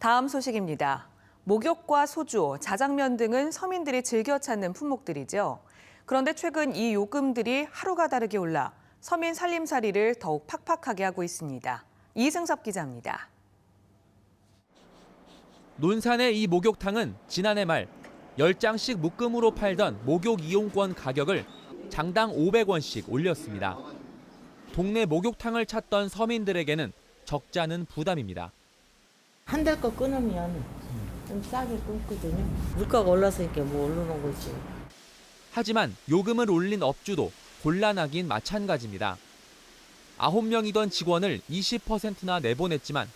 다음 소식입니다. 목욕과 소주, 자장면 등은 서민들이 즐겨 찾는 품목들이죠. 그런데 최근 이 요금들이 하루가 다르게 올라 서민 살림살이를 더욱 팍팍하게 하고 있습니다. 이승섭 기자입니다. 논산의 이 목욕탕은 지난해 말 10장씩 묶음으로 팔던 목욕 이용권 가격을 장당 500원씩 올렸습니다. 동네 목욕탕을 찾던 서민들에게는 적잖은 부담입니다. 한 달 거 끊으면 좀 싸게 끊거든요. 물가가 올랐으니까 뭐 오르는 거지. 하지만 요금을 올린 업주도 곤란하긴 마찬가지입니다. 9명이던 직원을 20%나 내보냈지만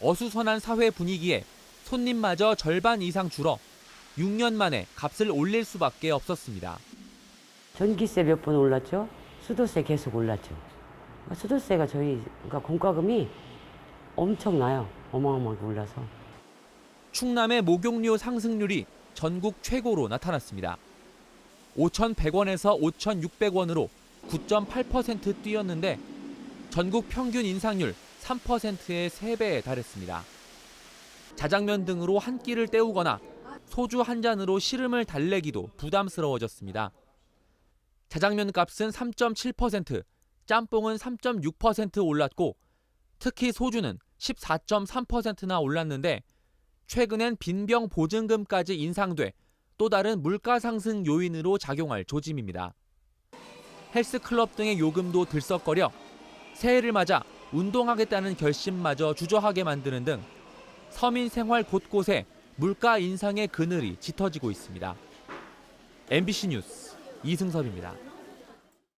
어수선한 사회 분위기에 손님마저 절반 이상 줄어 6년 만에 값을 올릴 수밖에 없었습니다. 전기세 몇 번 올랐죠? 수도세 계속 올랐죠. 수도세가 저희 그러니까 공과금이 엄청나요. 어마어마하게 올라서. 충남의 목욕료 상승률이 전국 최고로 나타났습니다. 5,100원에서 5,600원으로 9.8% 뛰었는데 전국 평균 인상률 3%의 3배에 달했습니다. 자장면 등으로 한 끼를 때우거나 소주 한 잔으로 시름을 달래기도 부담스러워졌습니다. 자장면 값은 3.7%, 짬뽕은 3.6% 올랐고 특히 소주는 14.3%나 올랐는데 최근엔 빈병 보증금까지 인상돼 또 다른 물가 상승 요인으로 작용할 조짐입니다. 헬스클럽 등의 요금도 들썩거려 새해를 맞아 운동하겠다는 결심마저 주저하게 만드는 등 서민 생활 곳곳에 물가 인상의 그늘이 짙어지고 있습니다. MBC 뉴스 이승섭입니다.